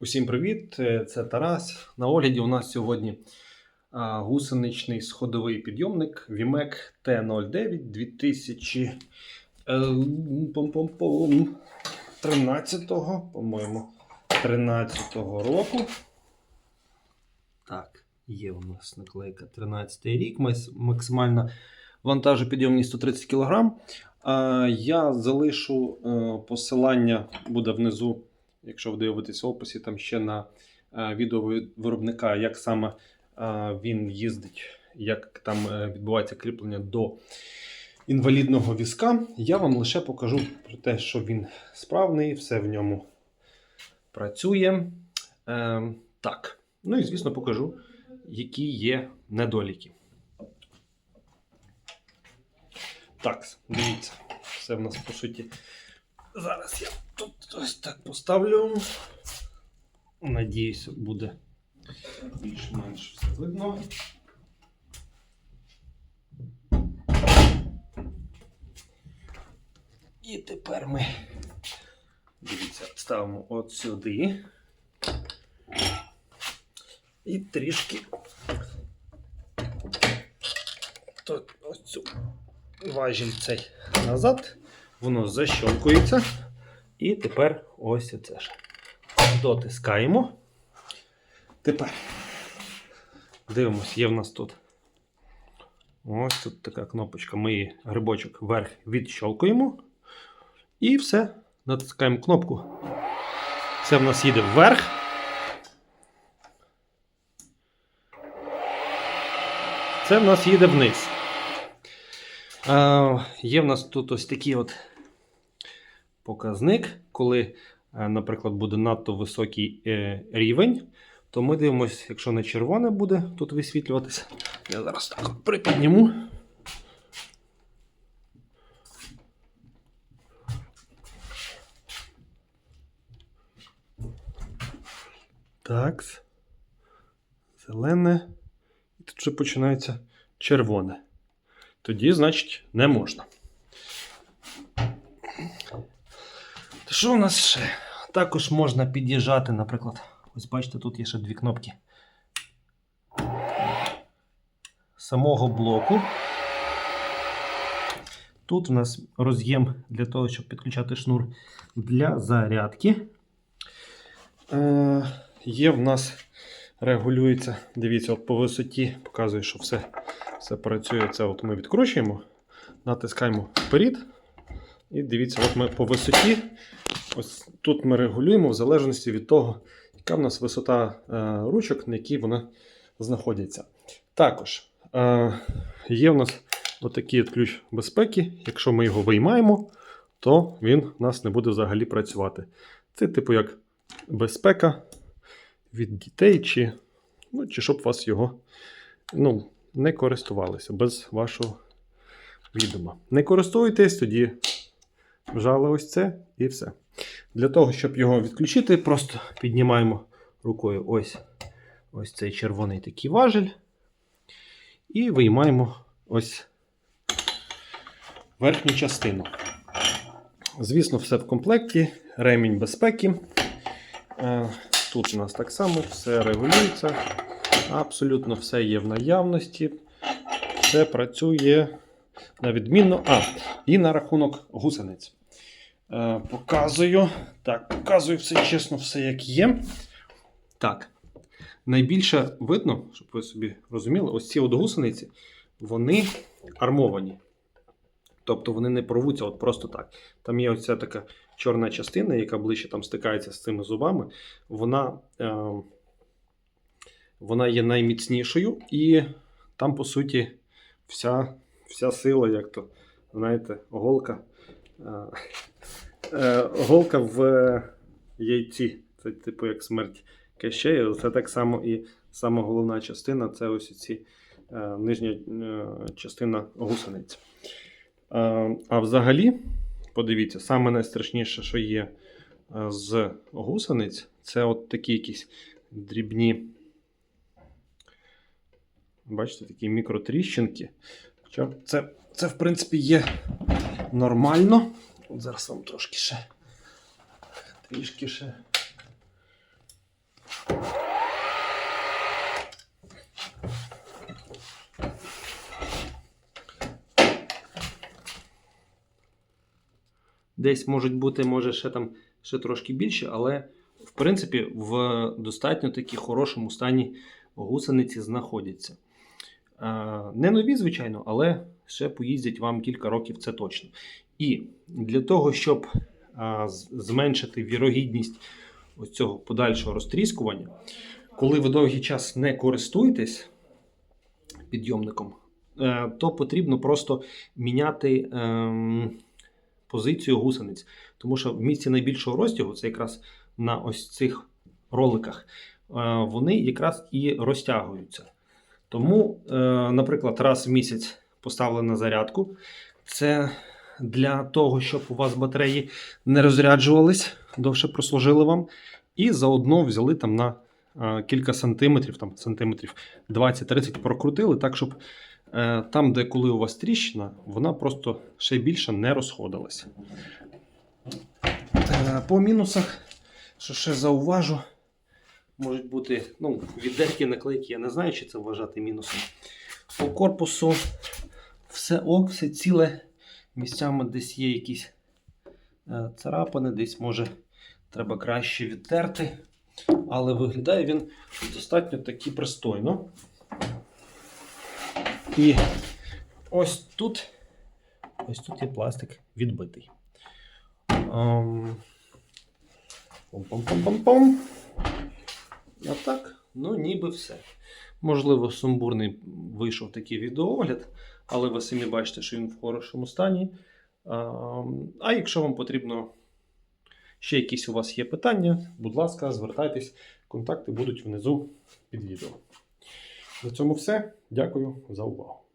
Усім привіт! Е, Це Тарас. На огляді у нас сьогодні гусеничний сходовий підйомник VMAC T09 2000 е, 13-го, по-моєму, 13-го року. Так, є у нас наклейка 13 рік. Максимальна вантажопідйомність 130 кг. Я залишу е, посилання буде внизу якщо ви дивитесь в описі, там ще на е, відео виробника, як саме е, він їздить, як там е, відбувається кріплення до інвалідного візка. Я вам лише покажу про те, що він справний, все в ньому працює. Е, так, ну і звісно, покажу, які є недоліки. Так, дивіться, все в нас по суті. Зараз я тут ось так поставлю. Надіюся, буде більш-менш все видно. І тепер ми дивіться, ставимо от сюди. І трішки тут ось цю важіль цей назад. Воно защолкується. І тепер ось це ж. Дотискаємо. Тепер дивимось, є в нас тут. Ось тут така кнопочка. Ми її грибочок вверх відщолкуємо. І все. Натискаємо кнопку. Це в нас їде вверх. Це в нас їде вниз. Е, є в нас тут ось такий от показник, коли, е, наприклад, буде надто високий е, рівень, то ми дивимося, якщо не червоне буде тут висвітлюватися. Я зараз так припідніму. Так. Зелене. І тут вже починається червоне. Тоді, значить, не можна. То Що у нас ще? Також можна під'їжджати, наприклад. Ось бачите, тут є ще дві кнопки. Самого блоку. Тут у нас роз'єм для того, щоб підключати шнур для зарядки. Е, є в нас регулюється, дивіться, от по висоті показує, що все, все працює. Це от ми відкручуємо, натискаємо вперед. І дивіться, от ми по висоті. Ось тут ми регулюємо в залежності від того, яка в нас висота е, ручок, на якій вони знаходяться. Також е, є в нас отакий от ключ безпеки. Якщо ми його виймаємо, то він у нас не буде взагалі працювати. Це, типу, як безпека від дітей, чи, ну, чи щоб вас його ну, не користувалися без вашого відома. Не користуйтесь, тоді вжали ось це і все. Для того, щоб його відключити, просто піднімаємо рукою ось, ось цей червоний такий важель. І виймаємо ось верхню частину. Звісно, все в комплекті, ремінь безпеки. Е, Тут у нас так само все регулюється. Абсолютно все є в наявності. Все працює на відмінно. А, і на рахунок гусениць. Е, показую. Так, показую все чесно, все як є. Так. Найбільше видно, щоб ви собі розуміли, ось ці от гусениці, вони армовані. Тобто вони не порвуться от просто так. Там є оця така чорна частина, яка ближче там стикається з цими зубами. Вона, е, вона є найміцнішою, і там, по суті, вся, вся сила, як то, знаєте, голка. Е, е, голка в яйці. Це типу як смерть кащею. Це так само і сама головна частина це ось ці е, нижня е, частина гусениць. Е, а взагалі, подивіться, саме найстрашніше, що є е, з гусениць, це от такі якісь дрібні. Бачите, такі мікротріщинки. Це, це, в принципі, є нормально. От Зараз вам трошки ще. Трішки ще. Десь можуть бути, може, ще там ще трошки більше, але в принципі в достатньо такі хорошому стані гусениці знаходяться. Е, не нові, звичайно, але ще поїздять вам кілька років, це точно. І для того, щоб а, зменшити вірогідність ось цього подальшого розтріскування, коли ви довгий час не користуєтесь підйомником, е, то потрібно просто міняти ем, позицію гусениць. Тому що в місці найбільшого розтягу, це якраз на ось цих роликах, е, вони якраз і розтягуються. Тому, е, наприклад, раз в місяць поставили на зарядку. Це для того, щоб у вас батареї не розряджувались, довше прослужили вам. І заодно взяли там на е, кілька сантиметрів, там сантиметрів 20-30 прокрутили, так, щоб е, там, де коли у вас тріщина, вона просто ще більше не розходилася. Е, По мінусах, що ще зауважу, можуть бути ну, віддерки, наклейки, я не знаю, чи це вважати мінусом. По корпусу все ок, все ціле. Місцями десь є якісь е, царапини, десь може треба краще відтерти. Але виглядає він достатньо таки пристойно. І ось тут, ось тут є пластик відбитий. Ем, Пом-пом-пом-пом-пом. А так, ну ніби все. Можливо, сумбурний вийшов такий відеоогляд, але ви самі бачите, що він в хорошому стані. А, якщо вам потрібно ще якісь у вас є питання, будь ласка, звертайтесь, контакти будуть внизу під відео. На цьому все. Дякую за увагу.